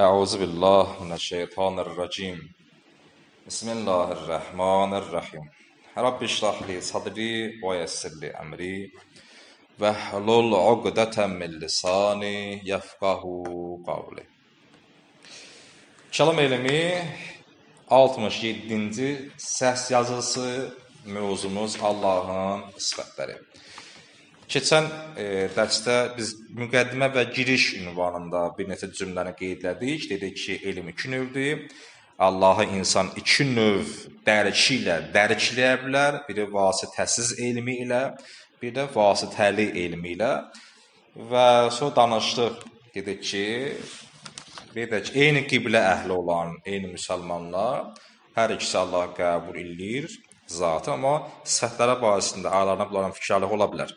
أعوذ بالله من الشيطان الرجيم بسم الله الرحمن الرحيم رب اشرح لي صدري ويسر لي أمري واحلل عقدة من lisani yefkahu qavli. Kəlam elmi 67-ci səs yazısı mövzumuz Allahın sifətləri. Keçən e, dərsdə biz müqəddimə və giriş ünvanında bir neçə cümləni qeyd etdik. Dedik ki, elm iki növdür. Allahı insan iki növ dərki ilə dərkləyə bilər. Biri vasitəsiz elmi ilə, bir də vasitəli elmi ilə. Və sonra danışdıq. Dedik ki, ki, eyni qiblə əhli olan, eyni müsəlmanlar hər ikisi Allah qəbul eləyir zatı, amma sifətlərə barəsində aralarında bunların fikrarlığı ola bilər.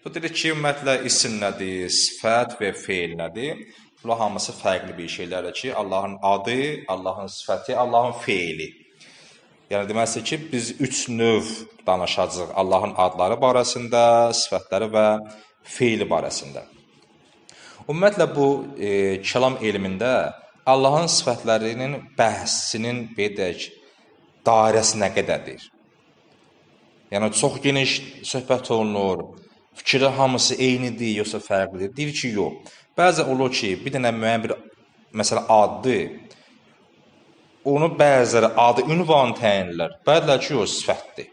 Bu dedik ki, ümumiyyətlə isim nədir, sifət və feil nədir? Bunlar hamısı fərqli bir şeylərdir ki, Allahın adı, Allahın sifəti, Allahın feili. Yəni deməsi ki, biz üç növ danışacağıq Allahın adları barəsində, sifətləri və feili barəsində. Ümumiyyətlə bu e, kəlam elmində Allahın sifətlərinin bəhsinin bedək dairəsi nə qədərdir? Yəni çox geniş söhbət olunur fikri hamısı eynidir, yoxsa fərqlidir? Deyir ki, yox. Bəzən olur ki, bir dənə müəyyən bir məsələ addı onu bəziləri adı ünvan təyinlər. Bəziləri ki, yox, sifətdir.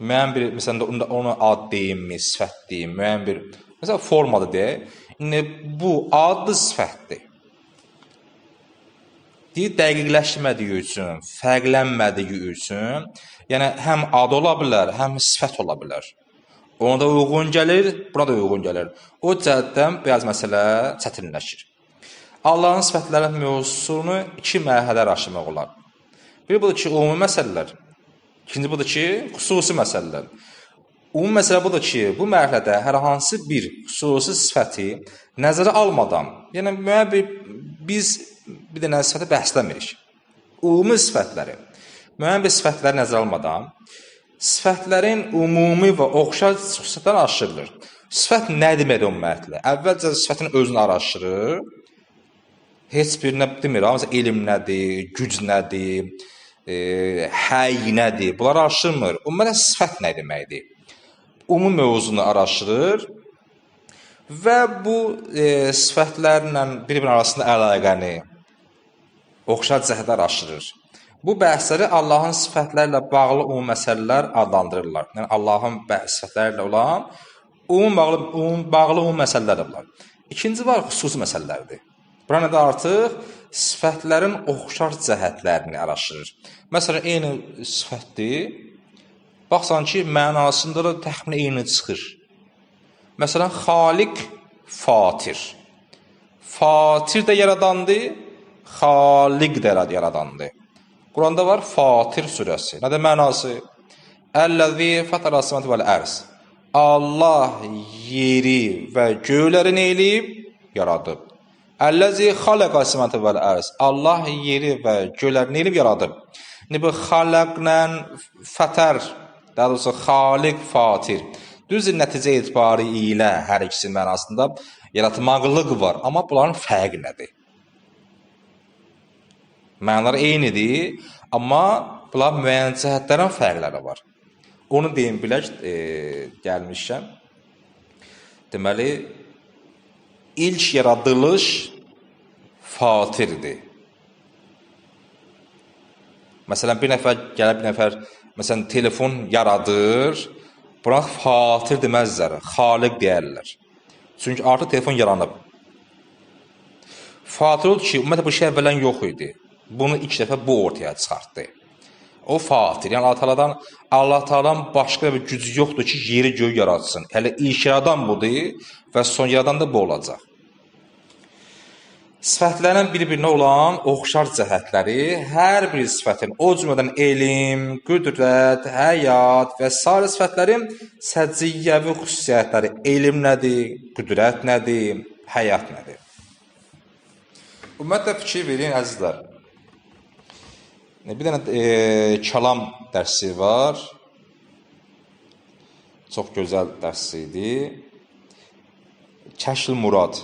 Müəyyən bir məsələn ona ad deyilmi, sifət deyim, müəyyən bir məsələn formadır deyə. İndi bu adlı sifətdir. Deyir dəqiqləşmədiyi üçün, fərqlənmədiyi üçün, yəni həm ad ola bilər, həm sifət ola bilər. Ona da uyğun gəlir, buna da uyğun gəlir. O cəhətdən biraz məsələ çətinləşir. Allahın sifətləri mövzusunu iki mərhələdə aşmaq olar. Bir budur ki, ümumi məsələlər. İkinci budur ki, xüsusi məsələlər. Ümumi məsələ budur ki, bu mərhələdə hər hansı bir xüsusi sifəti nəzərə almadan, yəni müəyyən bir biz bir dənə sifəti bəhsləmirik. Ümumi sifətləri, müəyyən bir sifətləri nəzərə almadan sifətlərin ümumi və oxşar xüsusiyyətləri araşdırılır. Sifət nə deməkdir ümumiyyətlə? Əvvəlcə sifətin özünü araşdırır. Heç birinə demir, hamısı elm nədir, güc nədir, e, həy nədir? Bunları araşdırmır. Ümumiyyətlə sifət nə deməkdir? Ümumi mövzunu araşdırır və bu e, sifətlərlə bir-birinin arasında əlaqəni oxşar cəhətlər araşdırır. Bu bəhsləri Allahın sifətlərlə bağlı ümumi məsələlər adlandırırlar. Yəni Allahın sifətləri ilə olan ümumi bağlı ümumi bağlı ümumi məsələlər var. İkinci var xüsusi məsələlərdir. Burada da artıq sifətlərin oxşar cəhətlərini araşdırır. Məsələn, eyni sifətdir. Baxsan ki, mənasında da təxminən eyni çıxır. Məsələn, Xaliq Fatir. Fatir də yaradandır, Xaliq də yaradandır. Quranda var Fatir surəsi. Nədir mənası? Əlləzi fətərə səmət vəl ərz. Allah yeri və göyləri nə eləyib? Yaradıb. Əlləzi xaləqə səmət vəl ərz. Allah yeri və göyləri nə eləyib? Yaradıb. İndi bu xaləqlə fətər, daha doğrusu xaliq fatir. Düz nəticə etibarı ilə hər ikisi mənasında yaratmaqlıq var, amma bunların fərqi nədir? Mənalar eynidir, amma bunlar müəyyən cəhətlərdən fərqləri var. Onu deyim bilək, e, gəlmişəm. Deməli, ilk yaradılış fatirdir. Məsələn, bir nəfər gəlib bir nəfər məsələn telefon yaradır, buna fatir deməzlər, xaliq deyərlər. Çünki artıq telefon yaranıb. Fatir oldu ki, ümumiyyətlə bu şey əvvələn yox idi. Bunu ilk dəfə bu ortaya çıxartdı. O fatir, yəni Allah Taala'dan Allah Taala'dan başqa bir gücü yoxdur ki, yeri göy yaratsın. Hələ ilk yaradan budur və son yaradan da bu olacaq. Sifətlərin bir-birinə olan oxşar cəhətləri hər bir sifətin, o cümlədən elm, qüdrət, həyat və sair sifətlərin səciyyəvi xüsusiyyətləri, elm nədir, qüdrət nədir, həyat nədir? Ümumiyyətlə fikir verin əzizlər. Bir dənə e, kəlam dərsi var. Çox gözəl dərs idi. Kəşf Murad.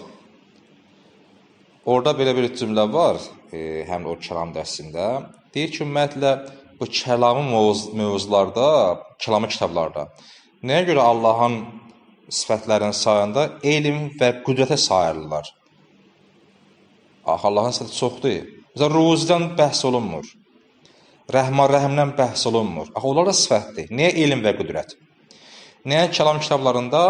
Orada belə bir cümlə var, e, həm o kəlam dərsində. Deyir ki, ümumiyyətlə bu kəlamı mövz mövzularda, kəlamı kitablarda nəyə görə Allahın sifətlərinin sayında elm və qüdrətə sayırlar? Axı Allahın sifəti çoxdur. Məsələn, ruzidən bəhs olunmur. Rəhman rəhimdən bəhs olunmur. Axı onlar da sifətdir. Niyə elm və qüdrət? Niyə kəlam kitablarında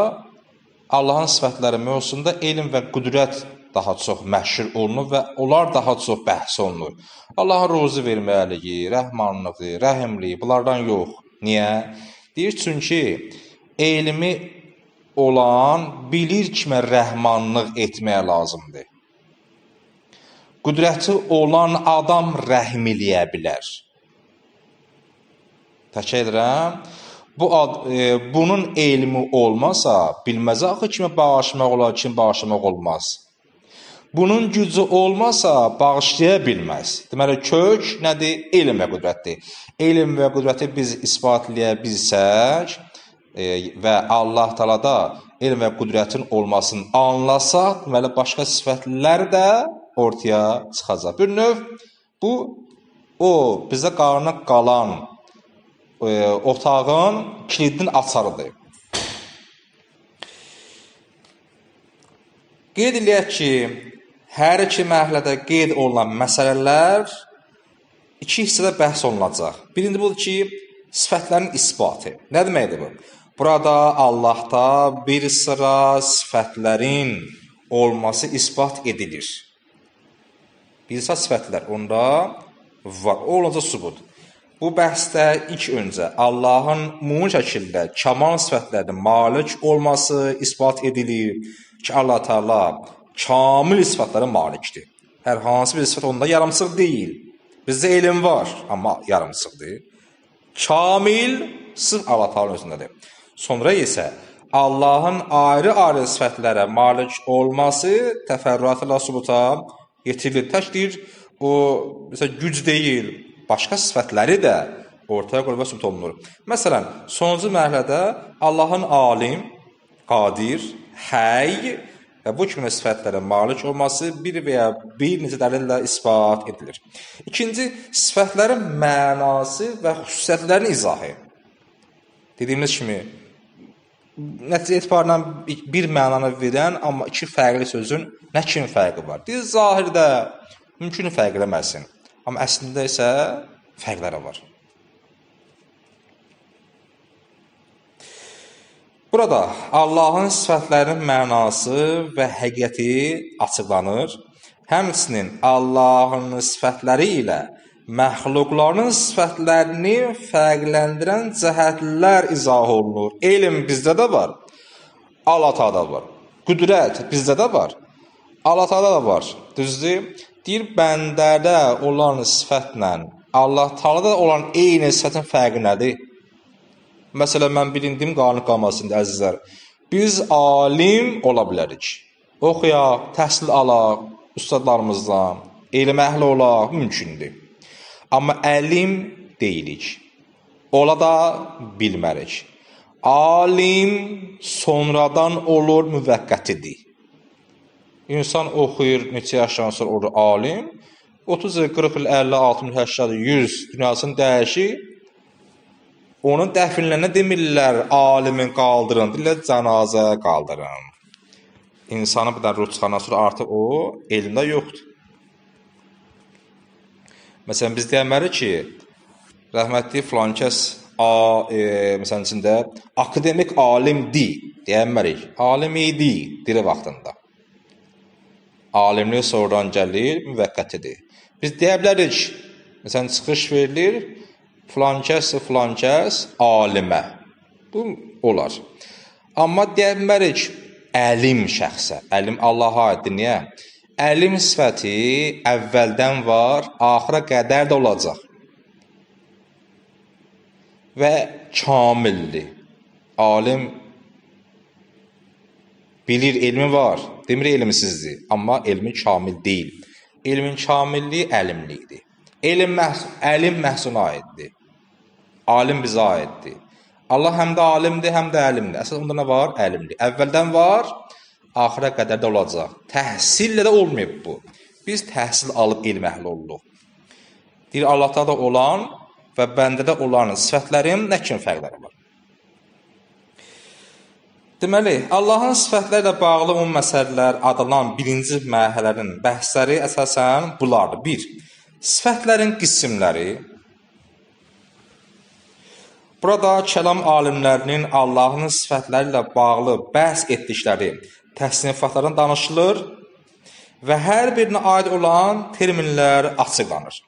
Allahın sifətləri mövzusunda elm və qüdrət daha çox məşhur olunur və onlar daha çox bəhs olunur. Allahın ruzi verməliyi, rəhmanlığı, rəhimliyi bunlardan yox. Niyə? Deyir çünki elmi olan bilir kimə rəhmanlıq etmək lazımdır. Qüdrəti olan adam rəhm eləyə bilər. Təkrar edirəm. Bu ad, e, bunun elmi olmasa, bilməz axı kimə bağışlamaq olar, kim bağışlamaq olmaz. Bunun gücü olmasa bağışlaya bilməz. Deməli kök nədir? Elm və qüdrətdir. Elm və qüdrəti biz isbatlaya bilsək e, və Allah Taala da elm və qüdrətin olmasını anlasaq, deməli başqa sifətlər də ortaya çıxacaq. Bir növ bu o bizə qarına qalan e, otağın kilidinin açarıdır. Qeyd eləyək ki, hər iki mərhələdə qeyd olunan məsələlər iki hissədə bəhs olunacaq. Birinci budur ki, sifətlərin isbatı. Nə deməkdir bu? Burada Allahda bir sıra sifətlərin olması isbat edilir. Bir sıra sifətlər onda var. O olacaq sübut. Bu bəhsdə ilk öncə Allahın ümumi şəkildə kamal sifətlərinə malik olması isbat edilir ki, Allah Taala kamil sifətlərə malikdir. Hər hansı bir sifət onda yarımçıq deyil. Bizdə elm var, amma yarımçıqdır. Kamil sırf Allah Taala özündədir. Sonra isə Allahın ayrı-ayrı sifətlərə malik olması təfərrüatla sübuta yetirilir. Tək deyir, o məsələn güc deyil, başqa sifətləri də ortaya qoyulub və sübut olunur. Məsələn, sonuncu mərhələdə Allahın alim, qadir, həy və bu kimi sifətlərə malik olması bir və ya bir neçə dəlillə isbat edilir. İkinci, sifətlərin mənası və xüsusiyyətlərinin izahı. Dediyimiz kimi nəticə etibarla bir mənanı verən, amma iki fərqli sözün nə kimi fərqi var? Deyir, zahirdə mümkün fərqləməsin. Amma əslində isə fərqləri var. Burada Allahın sifətlərinin mənası və həqiqəti açıqlanır. Həmçinin Allahın sifətləri ilə məxluqların sifətlərini fərqləndirən cəhətlər izah olunur. Elm bizdə də var. Allah Taala var. Qüdrət bizdə də var. Allah Taala da var. Düzdür? Deyir bəndədə olan sifətlə Allah Taalada olan eyni sifətin fərqi nədir? Məsələn mən bilindim qanun qamasında əzizlər. Biz alim ola bilərik. Oxuyaq, təhsil alaq ustadlarımızdan, elm əhli olaq mümkündür. Amma əlim deyilik. Ola da bilmərik. Alim sonradan olur, müvəqqətidir. İnsan oxuyur, neçə yaşdan sonra olur alim. 30 il, 40 il, 50, 60, 80, 100 dünyasını dəyişir. Onun dəfinlərinə demirlər alimin qaldırın, deyirlər cənazə qaldırın. İnsanı bir də ruh çıxandan sonra artıq o elmdə yoxdur. Məsələn biz deyəmərik ki, rəhmətli filan kəs a, e, məsələn içində akademik alimdi deyəmərik. Alim idi diri vaxtında alimlik sonradan gəlir, müvəqqətidir. Biz deyə bilərik, məsələn, çıxış verilir, filan kəs, filan kəs alimə. Bu olar. Amma deyə bilmərik əlim şəxsə. Əlim Allaha aiddir. Niyə? Əlim sifəti əvvəldən var, axıra qədər də olacaq. Və kamildir. Alim bilir, elmi var. Demir elmsizdir, amma elmi kamil deyil. Elmin kamilliyi əlimlikdir. Elm məhz əlim məhsuna aiddir. Alim bizə aiddir. Allah həm də alimdir, həm də əlimdir. Əsas onda nə var? Əlimdir. Əvvəldən var, axıra qədər də olacaq. Təhsillə də olmayıb bu. Biz təhsil alıb elm əhli olduq. Deyir Allahda da olan və bəndə də olan sifətlərin nə kimi fərqləri var? Deməli, Allahın sifətləri ilə bağlı ümumi məsələlər adılan birinci mərhələnin bəhsləri əsasən bulardır. 1. Sifətlərin qismləri. Burada kəlam alimlərinin Allahın sifətləri ilə bağlı bəhs etdikləri təsnifatlardan danışılır və hər birinə aid olan terminlər açıqlanır.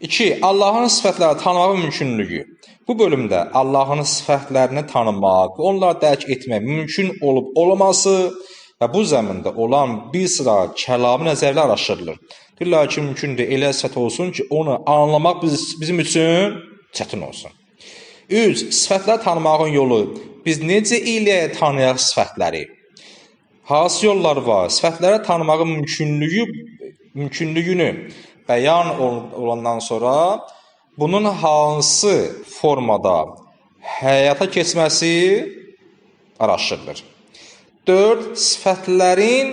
2. Allahın sifətləri tanımaq mümkünlüyü. Bu bölümdə Allahın sifətlərini tanımaq, onları dərk etmək mümkün olub olmaması və bu zəmində olan bir sıra kəlami nəzərlər araşdırılır. Deyirlər ki, mümkündür elə sifət olsun ki, onu anlamaq biz, bizim üçün çətin olsun. 3. Sifətləri tanımağın yolu. Biz necə ilə tanıyaq sifətləri? Hansı yollar var? Sifətləri tanımağın mümkünlüyü mümkünlüyünü bəyan olandan sonra bunun hansı formada həyata keçməsi araşdırılır. 4. Sifətlərin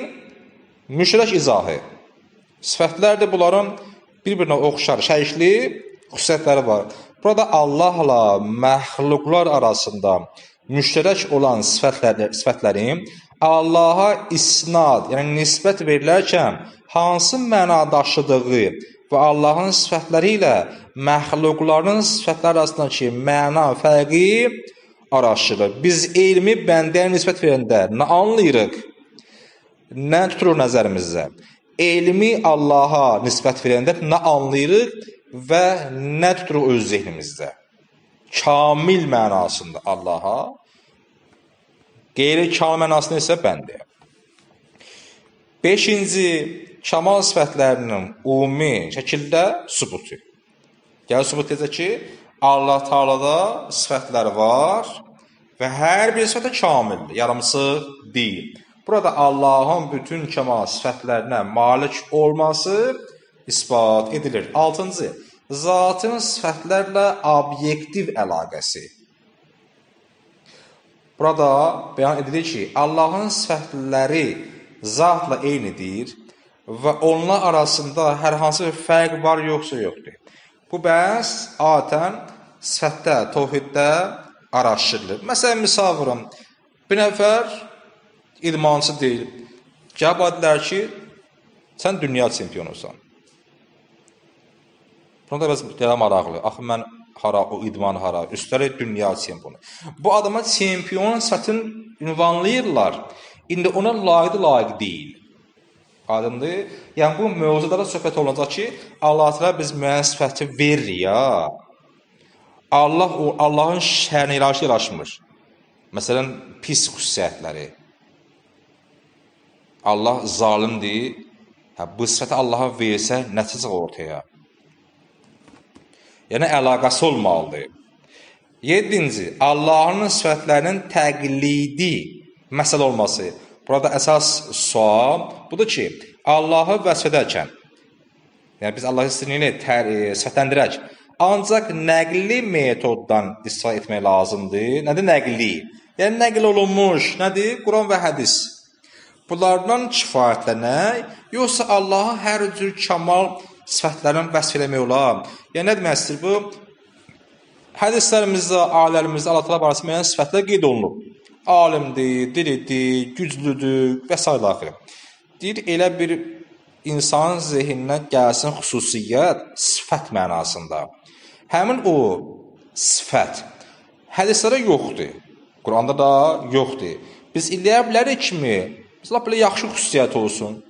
müştərək izahı. Sifətlər də bunların bir-birinə oxşar, şərikli xüsusiyyətləri var. Burada Allahla məxluqlar arasında müştərək olan sifətlər, sifətlərin Allaha isnad, yəni nisbət verilərkən hansı məna daşıdığı və Allahın sifətləri ilə məxluqların sifətləri arasındakı məna fərqi araşdırılır. Biz elmi bəndəyə nisbət verəndə nə anlayırıq? Nə tuturuq nəzərimizdə? Elmi Allaha nisbət verəndə nə anlayırıq və nə tuturuq öz zehnimizdə? Kamil mənasında Allaha, qeyri-kamil mənasında isə bəndəyə. 5-ci kəmal sifətlərinin ümumi şəkildə sübutu. Gəl sübut edəcək ki, Allah Taalada sifətlər var və hər bir sifət kamildir, yarımsıq deyil. Burada Allahın bütün kəmal sifətlərinə malik olması isbat edilir. 6-cı zatın sifətlərlə obyektiv əlaqəsi. Burada bəyan edilir ki, Allahın sifətləri zatla eynidir və onlar arasında hər hansı bir fərq var yoxsa yoxdur. Bu bəhs adətən sifətdə, təvhiddə araşdırılır. Məsələn, misal vurum. Bir nəfər idmançı deyil. Cavab adilər ki, sən dünya çempionusan. Buna da biraz gələ maraqlı. Axı mən hara, o idman hara, üstəlik dünya çempionu. Bu adama çempion satın ünvanlayırlar. İndi ona layiqli layiq deyil. Aydındır? Yəni bu mövzuda da söhbət olunacaq ki, Allah təala biz müəyyən sifəti verir ya. Allah o Allahın şərini yaraşmır. Məsələn, pis xüsusiyyətləri. Allah zalimdir. Hə, bu sifəti Allaha versə nə çıxacaq ortaya? Yəni əlaqəsi olmalıdır. 7-ci Allahın sifətlərinin təqlidi məsələ olması. Burada əsas sual budur ki, Allahı vəsf edərkən, yəni biz Allahı istinini e, sifətləndirək, ancaq nəqli metoddan istifadə etmək lazımdır. Nədir nəqli? Yəni nəql olunmuş, nədir? Quran və hədis. Bunlardan kifayətlənək, yoxsa Allahı hər cür kamal sifətlərini vəsf eləmək olar? Yəni nə demək istəyir bu? Hədislərimizdə, ayələrimizdə Allah təala barəsində müəyyən sifətlər qeyd olunub alimdir, diridir, güclüdür və s. daxil. Deyir elə bir insan zehninə gəlsin xüsusiyyət sifət mənasında. Həmin o sifət hədislərdə yoxdur. Quranda da yoxdur. Biz eləyə bilərikmi? Məsələn, belə yaxşı xüsusiyyət olsun.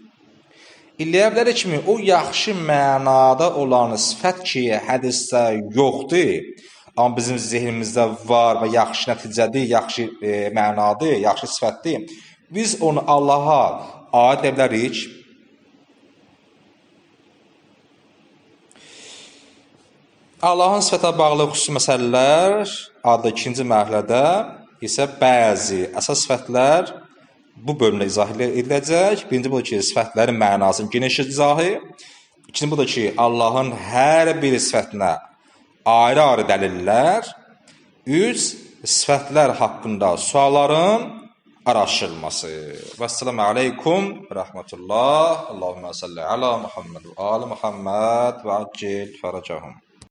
İləyə bilərikmi o yaxşı mənada olan sifət ki, hədisdə yoxdur. Amma bizim zehnimizdə var və yaxşı nəticədir, yaxşı e, mənadır, yaxşı sifətdir. Biz onu Allaha aid edə bilərik. Allahın sifətə bağlı xüsusi məsələlər adlı ikinci mərhələdə isə bəzi əsas sifətlər bu bölümdə izah ediləcək. Birinci budur ki, sifətlərin mənasının geniş izahı. İkinci budur ki, Allahın hər bir sifətinə ayrı-ayrı dəlillər, üç sifətlər haqqında sualların araşdırılması. Vəssalamu aleykum və rahmetullah. Allahumma salli ala Muhammed və ali Muhammed və accil fərəcəhum.